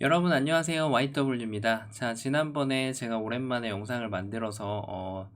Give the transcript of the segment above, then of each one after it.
여러분 안녕하세요. YW입니다. 자 지난번에 제가 오랜만에 영상을 만들어서 어,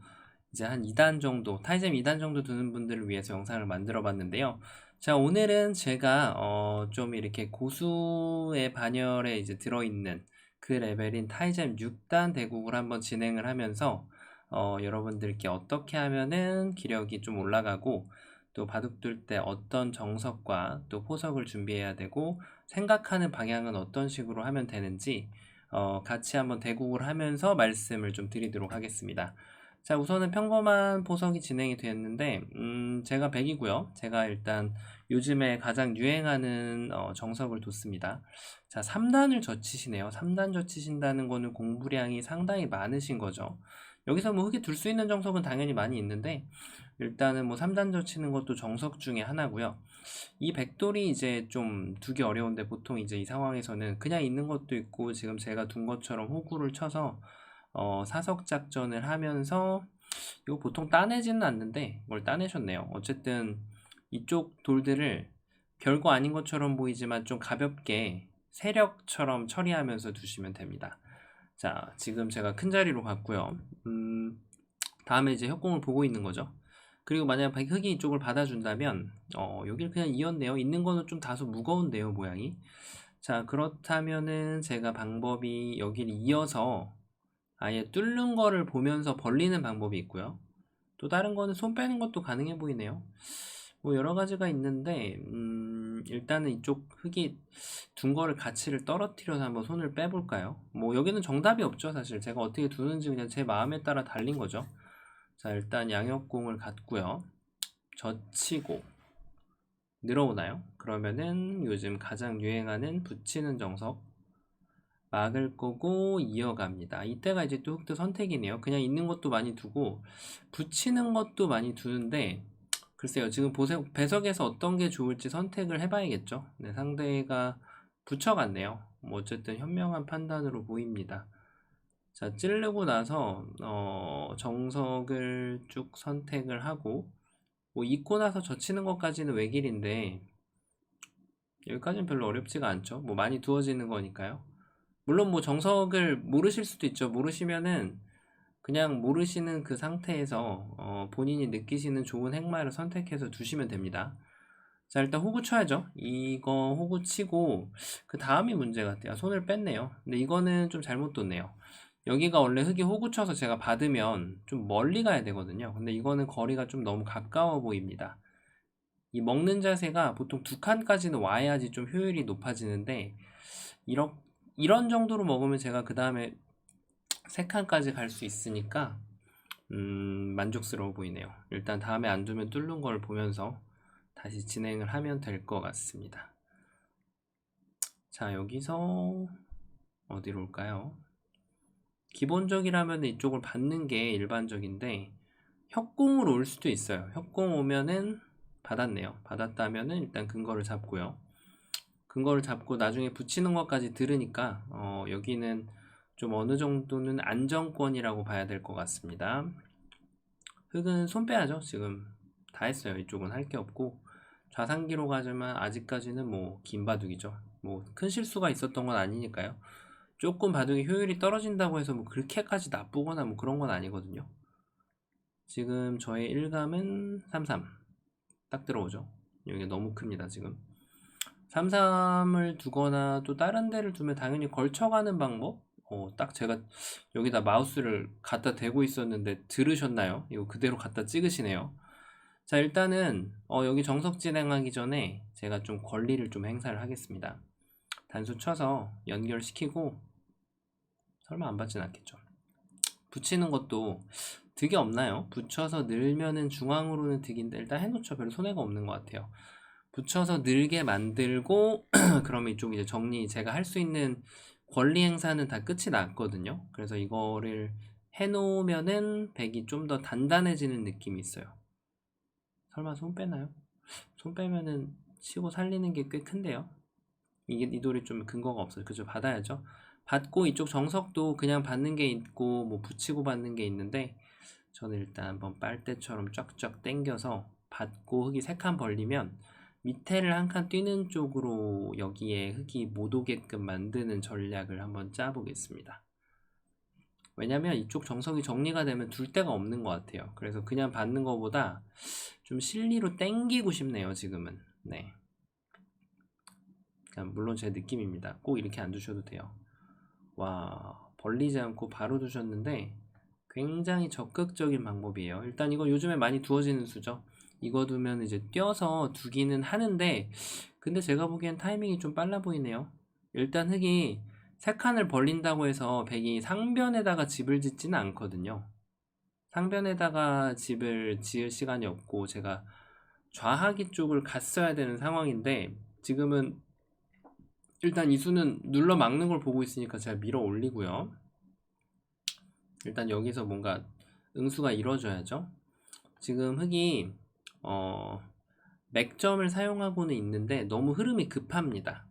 이제 한 2단 정도 타이젠 2단 정도 두는 분들을 위해서 영상을 만들어 봤는데요. 자 오늘은 제가 어, 좀 이렇게 고수의 반열에 이제 들어있는 그 레벨인 타이젠 6단 대국을 한번 진행을 하면서 어, 여러분들께 어떻게 하면은 기력이 좀 올라가고 또 바둑 둘 때 어떤 정석과 또 포석을 준비해야 되고 생각하는 방향은 어떤 식으로 하면 되는지 어, 같이 한번 대국을 하면서 말씀을 좀 드리도록 하겠습니다. 자, 우선은 평범한 포석이 진행이 되었는데, 음, 제가 100이고요. 제가 일단 요즘에 가장 유행하는 어, 정석을 뒀습니다. 자, 3단을 젖히시네요. 3단 젖히신다는 거는 공부량이 상당히 많으신 거죠. 여기서 뭐 흙에 둘 수 있는 정석은 당연히 많이 있는데, 일단은 뭐 3단 젖히는 것도 정석 중에 하나고요. 이 백돌이 이제 좀 두기 어려운데 보통 이제 이 상황에서는 그냥 있는 것도 있고 지금 제가 둔 것처럼 호구를 쳐서 어, 사석 작전을 하면서 이거 보통 따내지는 않는데 이걸 따내셨네요. 어쨌든 이쪽 돌들을 별거 아닌 것처럼 보이지만 좀 가볍게 세력처럼 처리하면서 두시면 됩니다. 자, 지금 제가 큰 자리로 갔고요. 음, 다음에 이제 협공을 보고 있는 거죠. 그리고 만약 흙이 이쪽을 받아준다면 어, 여기를 그냥 이었네요. 있는 거는 좀 다소 무거운데요, 모양이. 자, 그렇다면은 제가 방법이 여기를 이어서 아예 뚫는 거를 보면서 벌리는 방법이 있고요. 또 다른 거는 손 빼는 것도 가능해 보이네요. 뭐 여러 가지가 있는데 음, 일단은 이쪽 흙이 둔 거를 가치를 떨어뜨려서 한번 손을 빼볼까요? 뭐 여기는 정답이 없죠, 사실. 제가 어떻게 두는지 그냥 제 마음에 따라 달린 거죠. 자 일단 양역공을 갖고요 젖히고 늘어오나요? 그러면은 요즘 가장 유행하는 붙이는 정석 막을 거고 이어갑니다. 이때가 이제 또 흑도 선택이네요. 그냥 있는 것도 많이 두고 붙이는 것도 많이 두는데 글쎄요. 지금 보세, 배석에서 어떤 게 좋을지 선택을 해봐야겠죠. 네, 상대가 붙여갔네요. 뭐 어쨌든 현명한 판단으로 보입니다. 자, 찌르고 나서 어, 정석을 쭉 선택을 하고 뭐 잊고 나서 젖히는 것까지는 외길인데 여기까지는 별로 어렵지가 않죠. 뭐 많이 두어지는 거니까요. 물론 뭐 정석을 모르실 수도 있죠. 모르시면은 그냥 모르시는 그 상태에서 어, 본인이 느끼시는 좋은 행마를 선택해서 두시면 됩니다. 자 일단 호구 쳐야죠 이거 호구 치고 그 다음이 문제 같아요 손을 뺐네요 근데 이거는 좀 잘못 뒀네요 여기가 원래 흙이 호구 쳐서 제가 받으면 좀 멀리 가야 되거든요. 근데 이거는 거리가 좀 너무 가까워 보입니다. 이 먹는 자세가 보통 두 칸까지는 와야지 좀 효율이 높아지는데 이런 이런 정도로 먹으면 제가 그 다음에 세 칸까지 갈 수 있으니까 음, 만족스러워 보이네요. 일단 다음에 안 두면 뚫는 걸 보면서 다시 진행을 하면 될 것 같습니다. 자 여기서 어디로 올까요? 기본적이라면 이쪽을 받는 게 일반적인데 협공으로 올 수도 있어요. 협공 오면은 받았네요. 받았다면은 일단 근거를 잡고요. 근거를 잡고 나중에 붙이는 것까지 들으니까 어, 여기는 좀 어느 정도는 안정권이라고 봐야 될 것 같습니다. 흙은 손 빼야죠. 지금 다 했어요. 이쪽은 할 게 없고 좌상기로 가지만 아직까지는 뭐 긴 바둑이죠. 뭐 큰 실수가 있었던 건 아니니까요. 조금 바둑이 효율이 떨어진다고 해서 뭐 그렇게까지 나쁘거나 뭐 그런 건 아니거든요. 지금 저의 일감은 33. 딱 들어오죠. 여기 너무 큽니다, 지금. 33을 두거나 또 다른 데를 두면 당연히 걸쳐가는 방법? 어, 딱 제가 여기다 마우스를 갖다 대고 있었는데 들으셨나요? 이거 그대로 갖다 찍으시네요. 자, 일단은 어, 여기 정석 진행하기 전에 제가 좀 권리를 좀 행사를 하겠습니다. 단수 쳐서 연결시키고 설마 안 받진 않겠죠. 붙이는 것도 득이 없나요? 붙여서 늘면은 중앙으로는 득인데 일단 해놓죠. 별로 손해가 없는 것 같아요. 붙여서 늘게 만들고 그러면 이쪽 이제 정리 제가 할 수 있는 권리 행사는 다 끝이 났거든요. 그래서 이거를 해놓으면은 백이 좀 더 단단해지는 느낌이 있어요. 설마 손 빼나요? 손 빼면은 치고 살리는 게 꽤 큰데요. 이게 이 돌이 좀 근거가 없어요. 그죠? 받아야죠. 받고 이쪽 정석도 그냥 받는 게 있고 뭐 붙이고 받는 게 있는데 저는 일단 한번 빨대처럼 쫙쫙 당겨서 받고 흙이 세 칸 벌리면 밑에를 한 칸 뛰는 쪽으로 여기에 흙이 못 오게끔 만드는 전략을 한번 짜보겠습니다. 왜냐면 이쪽 정석이 정리가 되면 둘 데가 없는 것 같아요. 그래서 그냥 받는 것보다 좀 실리로 땡기고 싶네요, 지금은. 네. 그냥 물론 제 느낌입니다. 꼭 이렇게 안 두셔도 돼요. 와, 벌리지 않고 바로 두셨는데 굉장히 적극적인 방법이에요. 일단 이거 요즘에 많이 두어지는 수죠. 이거 두면 이제 뛰어서 두기는 하는데 근데 제가 보기엔 타이밍이 좀 빨라 보이네요. 일단 흙이 세 칸을 벌린다고 해서 백이 상변에다가 집을 짓지는 않거든요. 상변에다가 집을 지을 시간이 없고 제가 좌하기 쪽을 갔어야 되는 상황인데 지금은 일단 이 수는 눌러 막는 걸 보고 있으니까 제가 밀어 올리고요. 일단 여기서 뭔가 응수가 이루어져야죠. 지금 흙이 어, 맥점을 사용하고는 있는데 너무 흐름이 급합니다.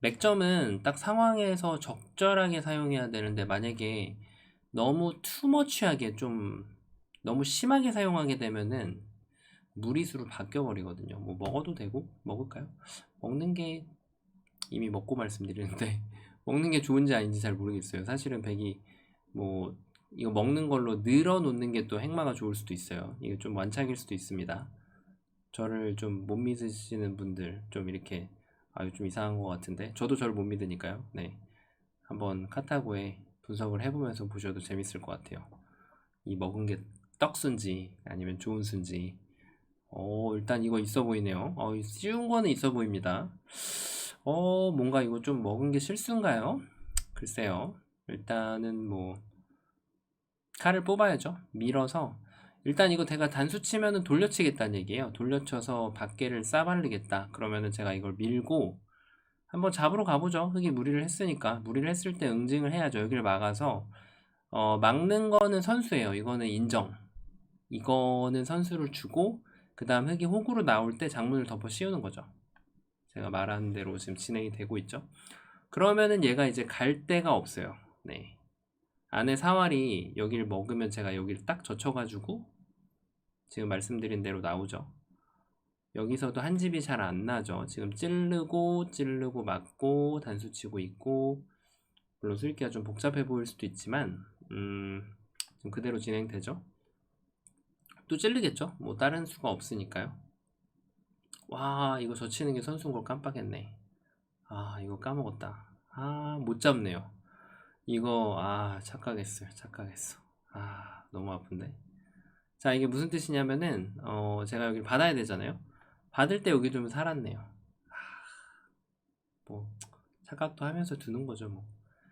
맥점은 딱 상황에서 적절하게 사용해야 되는데 만약에 너무 투머치하게 좀 너무 심하게 사용하게 되면은 무리수로 바뀌어 버리거든요. 뭐 먹어도 되고 먹을까요? 먹는 게 이미 먹고 말씀드리는데 먹는 게 좋은지 아닌지 잘 모르겠어요. 사실은 백이 뭐 이거 먹는 걸로 늘어 놓는 게 또 행마가 좋을 수도 있어요. 이게 좀 완착일 수도 있습니다. 저를 좀 못 믿으시는 분들 좀 이렇게 아유 좀 이상한 것 같은데 저도 저를 못 믿으니까요. 네 한번 카타고에 분석을 해보면서 보셔도 재밌을 것 같아요. 이 먹은 게 떡순지 아니면 좋은 순지. 어 일단 이거 있어 보이네요. 어 쉬운 거는 있어 보입니다. 어 뭔가 이거 좀 먹은 게 실수인가요? 글쎄요. 일단은 뭐 칼을 뽑아야죠. 밀어서 일단 이거 제가 단수 치면은 돌려치겠다는 얘기예요. 돌려쳐서 밖에를 싸바르겠다. 그러면은 제가 이걸 밀고 한번 잡으러 가보죠. 흙이 무리를 했으니까 무리를 했을 때 응징을 해야죠. 여기를 막아서 어, 막는 거는 선수예요. 이거는 인정. 이거는 선수를 주고 그 다음 흙이 호구로 나올 때 장문을 덮어 씌우는 거죠. 제가 말한 대로 지금 진행이 되고 있죠. 그러면은 얘가 이제 갈 데가 없어요. 네. 안에 사활이 여기를 먹으면 제가 여기를 딱 젖혀가지고 지금 말씀드린 대로 나오죠. 여기서도 한 집이 잘 안 나죠. 지금 찌르고 찌르고 맞고 단수 치고 있고 물론 수익기가 좀 복잡해 보일 수도 있지만 음, 지금 그대로 진행되죠. 또 찔르겠죠. 뭐 다른 수가 없으니까요. 와 이거 젖히는 게 선수인 걸 깜빡했네. 아 이거 까먹었다. 아 못 잡네요. 이거 아 착각했어요. 착각했어. 아 너무 아픈데. 자 이게 무슨 뜻이냐면은 어 제가 여기 받아야 되잖아요. 받을 때 여기 좀 살았네요. 아, 뭐 착각도 하면서 두는 거죠 뭐.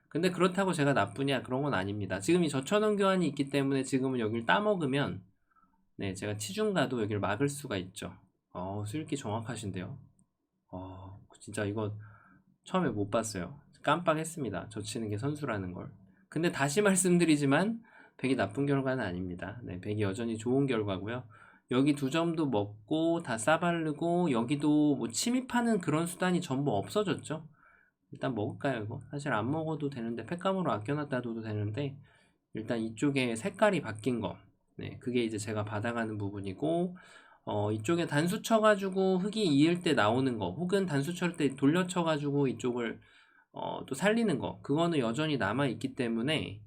근데 그렇다고 제가 나쁘냐 그런 건 아닙니다. 지금 이 저천원 교환이 있기 때문에 지금은 여기를 따먹으면 네 제가 치중 가도 여기를 막을 수가 있죠. 어 수익기 정확하신데요. 어 진짜 이거 처음에 못 봤어요. 깜빡했습니다. 젖히는 게 선수라는 걸. 근데 다시 말씀드리지만 백이 나쁜 결과는 아닙니다. 네, 백이 여전히 좋은 결과고요. 여기 두 점도 먹고 다 싸바르고 여기도 뭐 침입하는 그런 수단이 전부 없어졌죠. 일단 먹을까요 이거? 사실 안 먹어도 되는데 팩감으로 아껴놨다 둬도 되는데 일단 이쪽에 색깔이 바뀐 거 네, 그게 이제 제가 받아가는 부분이고 어, 이쪽에 단수 쳐가지고 흙이 이을 때 나오는 거 혹은 단수 칠 때 돌려 쳐가지고 이쪽을 어, 또 살리는 거 그거는 여전히 남아 있기 때문에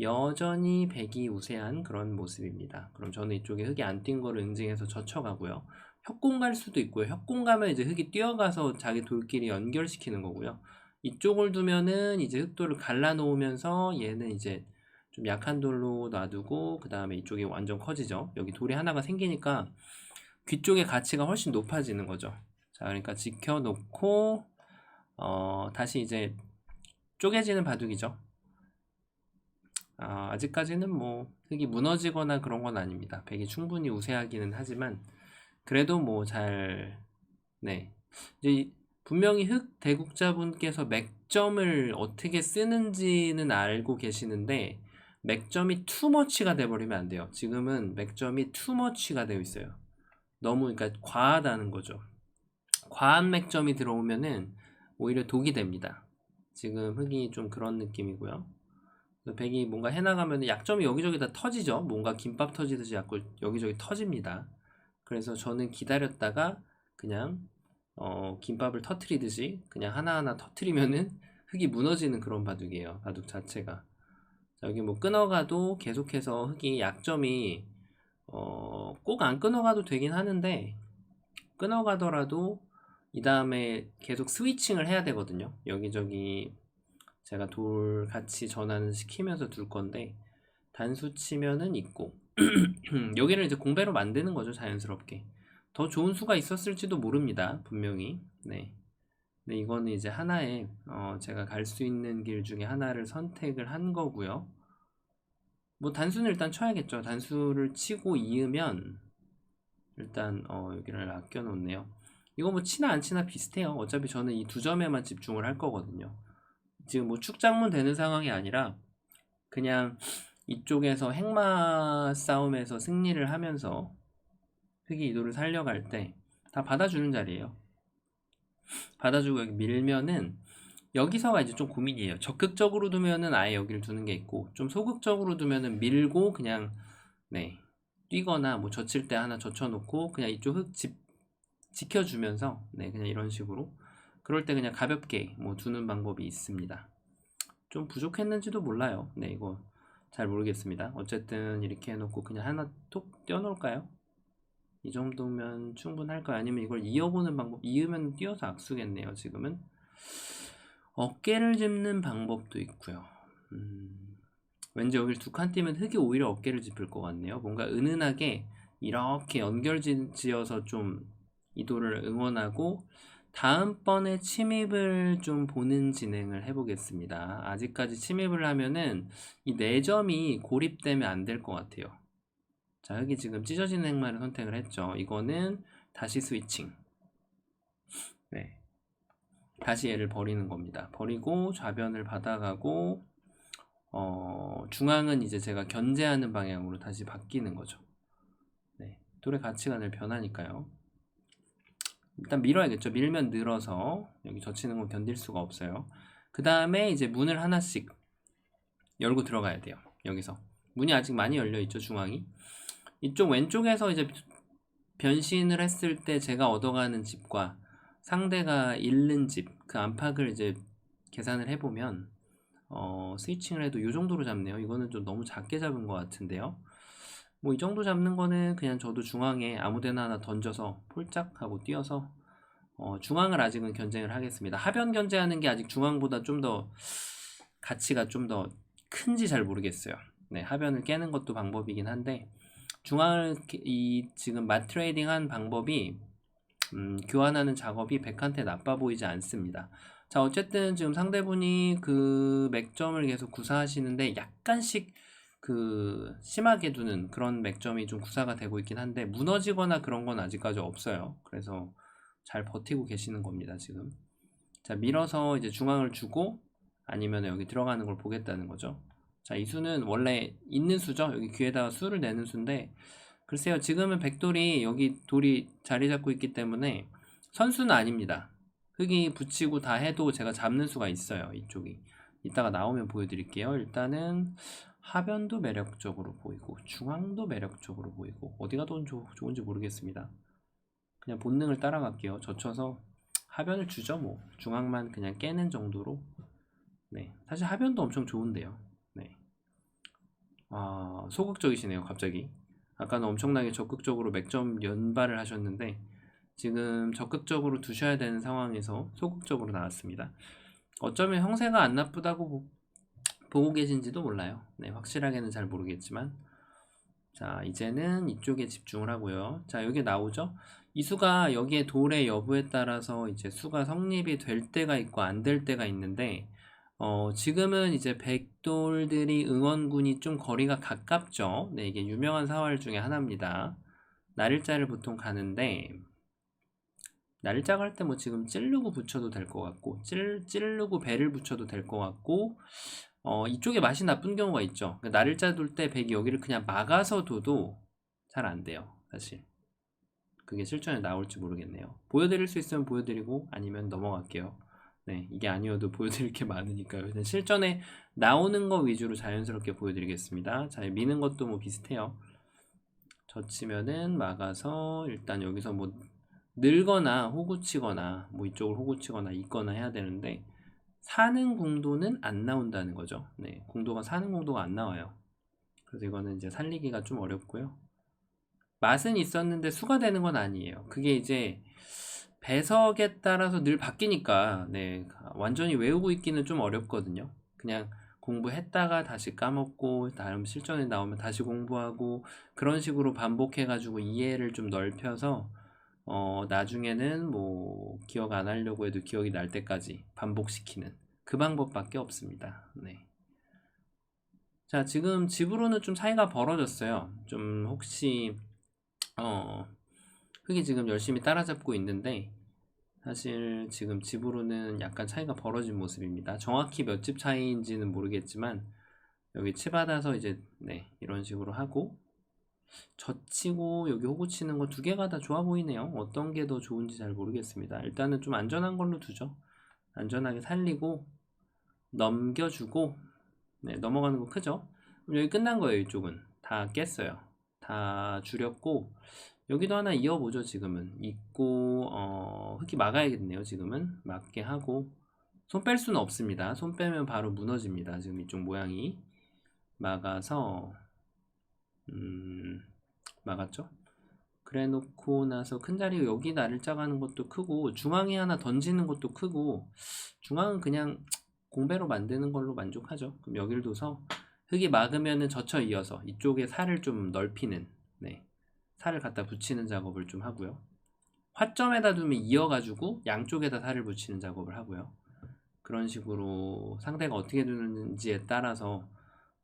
여전히 백이 우세한 그런 모습입니다. 그럼 저는 이쪽에 흙이 안 뛴 거를 응징해서 젖혀가고요. 협공 갈 수도 있고요. 협공 가면 이제 흙이 뛰어가서 자기 돌끼리 연결시키는 거고요. 이쪽을 두면은 이제 흙돌을 갈라 놓으면서 얘는 이제 좀 약한 돌로 놔두고 그 다음에 이쪽이 완전 커지죠. 여기 돌이 하나가 생기니까 귀 쪽의 가치가 훨씬 높아지는 거죠. 자, 그러니까 지켜놓고 어, 다시 이제 쪼개지는 바둑이죠. 아, 아직까지는 뭐 흙이 무너지거나 그런 건 아닙니다. 백이 충분히 우세하기는 하지만 그래도 뭐 잘 네. 이제 분명히 흙 대국자분께서 맥점을 어떻게 쓰는지는 알고 계시는데 맥점이 투머치가 돼버리면 안 돼요. 지금은 맥점이 투머치가 되어 있어요. 너무 그러니까 과하다는 거죠. 과한 맥점이 들어오면은 오히려 독이 됩니다. 지금 흙이 좀 그런 느낌이고요. 백이 뭔가 해나가면 약점이 여기저기 다 터지죠. 뭔가 김밥 터지듯이 약간 여기저기 터집니다. 그래서 저는 기다렸다가 그냥 어, 김밥을 터트리듯이 그냥 하나하나 터트리면은 흙이 무너지는 그런 바둑이에요. 바둑 자체가. 자, 여기 뭐 끊어가도 계속해서 흙이 약점이 어, 꼭 안 끊어가도 되긴 하는데 끊어가더라도 이 다음에 계속 스위칭을 해야 되거든요. 여기저기 제가 돌 같이 전환을 시키면서 둘 건데 단수 치면은 있고 여기를 이제 공배로 만드는 거죠 자연스럽게 더 좋은 수가 있었을지도 모릅니다 분명히 네. 네 이거는 이제 하나의 어, 제가 갈 수 있는 길 중에 하나를 선택을 한 거고요 뭐 단수는 일단 쳐야겠죠. 단수를 치고 이으면 일단 어, 여기를 아껴 놓네요. 이거 뭐 치나 안 치나 비슷해요. 어차피 저는 이 두 점에만 집중을 할 거거든요. 지금 뭐 축장문 되는 상황이 아니라 그냥 이쪽에서 행마 싸움에서 승리를 하면서 흑이 이도를 살려갈 때 다 받아주는 자리예요. 받아주고 여기 밀면은 여기서가 이제 좀 고민이에요. 적극적으로 두면은 아예 여기를 두는 게 있고 좀 소극적으로 두면은 밀고 그냥 네 뛰거나 뭐 젖힐 때 하나 젖혀놓고 그냥 이쪽 흙 집, 지켜주면서 네 그냥 이런 식으로 그럴 때 그냥 가볍게 뭐 두는 방법이 있습니다. 좀 부족했는지도 몰라요. 네 이거 잘 모르겠습니다. 어쨌든 이렇게 해놓고 그냥 하나 톡 띄워놓을까요? 이 정도면 충분할까요? 아니면 이걸 이어보는 방법, 이으면 띄어서 악수겠네요, 지금은. 어깨를 짚는 방법도 있고요. 음, 왠지 여기 두칸 띄면 흙이 오히려 어깨를 짚을 것 같네요. 뭔가 은은하게 이렇게 연결 지어서 좀 이도를 응원하고 다음번에 침입을 좀 보는 진행을 해보겠습니다. 아직까지 침입을 하면은 이 4점이 고립되면 안 될 것 같아요. 자, 여기 지금 찢어지는 행마를 선택을 했죠. 이거는 다시 스위칭. 네. 다시 얘를 버리는 겁니다. 버리고 좌변을 받아가고 어, 중앙은 이제 제가 견제하는 방향으로 다시 바뀌는 거죠. 네. 돌의 가치가 늘 변하니까요. 일단 밀어야겠죠. 밀면 늘어서 여기 젖히는 건 견딜 수가 없어요. 그 다음에 이제 문을 하나씩 열고 들어가야 돼요. 여기서 문이 아직 많이 열려 있죠. 중앙이 이쪽 왼쪽에서 이제 변신을 했을 때 제가 얻어가는 집과 상대가 잃는 집 그 안팎을 이제 계산을 해보면 어, 스위칭을 해도 이 정도로 잡네요. 이거는 좀 너무 작게 잡은 것 같은데요. 뭐 이 정도 잡는 거는 그냥 저도 중앙에 아무데나 하나 던져서 폴짝 하고 뛰어서 어, 중앙을 아직은 견제를 하겠습니다. 하변 견제하는 게 아직 중앙보다 좀 더 가치가 좀 더 큰지 잘 모르겠어요. 네, 하변을 깨는 것도 방법이긴 한데 중앙을 이 지금 마트레이딩 한 방법이 음, 교환하는 작업이 백한테 나빠 보이지 않습니다. 자, 어쨌든 지금 상대분이 그 맥점을 계속 구사하시는데 약간씩 그 심하게 두는 그런 맥점이 좀 구사가 되고 있긴 한데 무너지거나 그런 건 아직까지 없어요. 그래서 잘 버티고 계시는 겁니다, 지금. 자, 밀어서 이제 중앙을 주고 아니면 여기 들어가는 걸 보겠다는 거죠. 자, 이 수는 원래 있는 수죠. 여기 귀에다가 수를 내는 수인데 글쎄요, 지금은 백돌이 여기 돌이 자리 잡고 있기 때문에 선수는 아닙니다. 흙이 붙이고 다 해도 제가 잡는 수가 있어요. 이쪽이. 이따가 나오면 보여드릴게요. 일단은 하변도 매력적으로 보이고 중앙도 매력적으로 보이고 어디가 더 좋, 좋은지 모르겠습니다. 그냥 본능을 따라갈게요. 젖혀서 하변을 주죠. 뭐 중앙만 그냥 깨는 정도로. 네, 사실 하변도 엄청 좋은데요. 네, 아 소극적이시네요. 갑자기. 아까는 엄청나게 적극적으로 맥점 연발을 하셨는데 지금 적극적으로 두셔야 되는 상황에서 소극적으로 나왔습니다. 어쩌면 형세가 안 나쁘다고 보고 계신지도 몰라요. 네, 확실하게는 잘 모르겠지만 자 이제는 이쪽에 집중을 하고요. 자 여기 나오죠. 이 수가 여기에 돌의 여부에 따라서 이제 수가 성립이 될 때가 있고 안 될 때가 있는데 어, 지금은 이제 백돌들이 응원군이 좀 거리가 가깝죠. 네, 이게 유명한 사활 중에 하나입니다. 날일자를 보통 가는데 날일자 갈 때 뭐 지금 찌르고 붙여도 될 것 같고 찔, 찌르고 배를 붙여도 될 것 같고 어, 이쪽에 맛이 나쁜 경우가 있죠. 그러니까 날일자 둘때 백이 여기를 그냥 막아서 둬도 잘 안 돼요. 사실 그게 실전에 나올지 모르겠네요. 보여드릴 수 있으면 보여드리고 아니면 넘어갈게요. 네, 이게 아니어도 보여드릴 게 많으니까요. 일단 실전에 나오는 거 위주로 자연스럽게 보여드리겠습니다. 자, 미는 것도 뭐 비슷해요. 젖히면은 막아서 일단 여기서 뭐 늘거나 호구치거나 뭐 이쪽을 호구치거나 있거나 해야 되는데 사는 공도는 안 나온다는 거죠. 네, 공도가 사는 공도가 안 나와요. 그래서 이거는 이제 살리기가 좀 어렵고요. 맛은 있었는데 수가 되는 건 아니에요. 그게 이제 배석에 따라서 늘 바뀌니까 네, 완전히 외우고 있기는 좀 어렵거든요. 그냥 공부했다가 다시 까먹고 다음 실전에 나오면 다시 공부하고 그런 식으로 반복해 가지고 이해를 좀 넓혀서 어, 나중에는 뭐 기억 안 하려고 해도 기억이 날 때까지 반복시키는 그 방법밖에 없습니다. 네. 자, 지금 집으로는 좀 사이가 벌어졌어요. 좀 혹시 어, 흙이 지금 열심히 따라잡고 있는데 사실 지금 집으로는 약간 차이가 벌어진 모습입니다. 정확히 몇 집 차이인지는 모르겠지만 여기 치받아서 이제 네, 이런 식으로 하고 젖히고 여기 호구 치는 거 두 개가 다 좋아 보이네요. 어떤 게 더 좋은지 잘 모르겠습니다. 일단은 좀 안전한 걸로 두죠. 안전하게 살리고 넘겨주고 네, 넘어가는 거 크죠? 그럼 여기 끝난 거예요. 이쪽은 다 깼어요. 다 줄였고 여기도 하나 이어보죠. 지금은 있고 어, 흙이 막아야겠네요. 지금은 막게 하고 손 뺄 수는 없습니다. 손 빼면 바로 무너집니다. 지금 이쪽 모양이 막아서 음, 막았죠. 그래 놓고 나서 큰 자리 여기 나를 짜가는 것도 크고 중앙에 하나 던지는 것도 크고 중앙은 그냥 공배로 만드는 걸로 만족하죠. 그럼 여기를 둬서 흙이 막으면은 젖혀 이어서 이쪽에 살을 좀 넓히는 네. 살을 갖다 붙이는 작업을 좀 하고요. 화점에다 두면 이어가지고 양쪽에다 살을 붙이는 작업을 하고요. 그런 식으로 상대가 어떻게 두는지에 따라서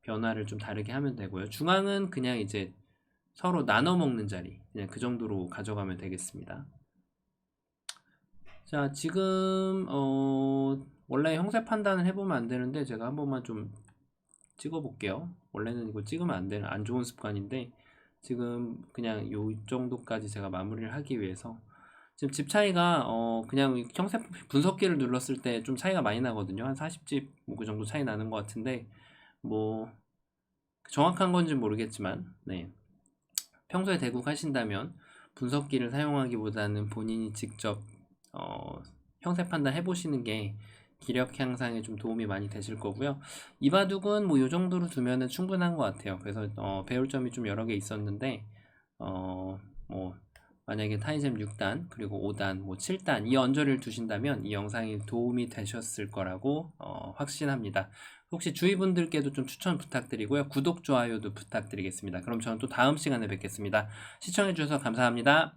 변화를 좀 다르게 하면 되고요. 중앙은 그냥 이제 서로 나눠 먹는 자리 그냥 그 정도로 가져가면 되겠습니다. 자 지금 어 원래 형세 판단을 해보면 안 되는데 제가 한 번만 좀 찍어 볼게요. 원래는 이거 찍으면 안 되는 안 좋은 습관인데 지금 그냥 요 정도까지 제가 마무리를 하기 위해서 지금 집 차이가 어 그냥 형세 분석기를 눌렀을 때 좀 차이가 많이 나거든요. 한 40집 뭐 그 정도 차이 나는 것 같은데 뭐 정확한 건지 모르겠지만 네. 평소에 대국 하신다면 분석기를 사용하기보다는 본인이 직접 어, 형세 판단 해보시는 게 기력 향상에 좀 도움이 많이 되실 거고요. 이바둑은 뭐이 정도로 두면은 충분한 것 같아요. 그래서 어, 배울 점이 좀 여러 개 있었는데 어, 뭐 만약에 타이잼 6단 그리고 5단 뭐 7단 이 언저리를 두신다면 이 영상이 도움이 되셨을 거라고 어, 확신합니다. 혹시 주위 분들께도 좀 추천 부탁드리고요. 구독, 좋아요도 부탁드리겠습니다. 그럼 저는 또 다음 시간에 뵙겠습니다. 시청해 주셔서 감사합니다.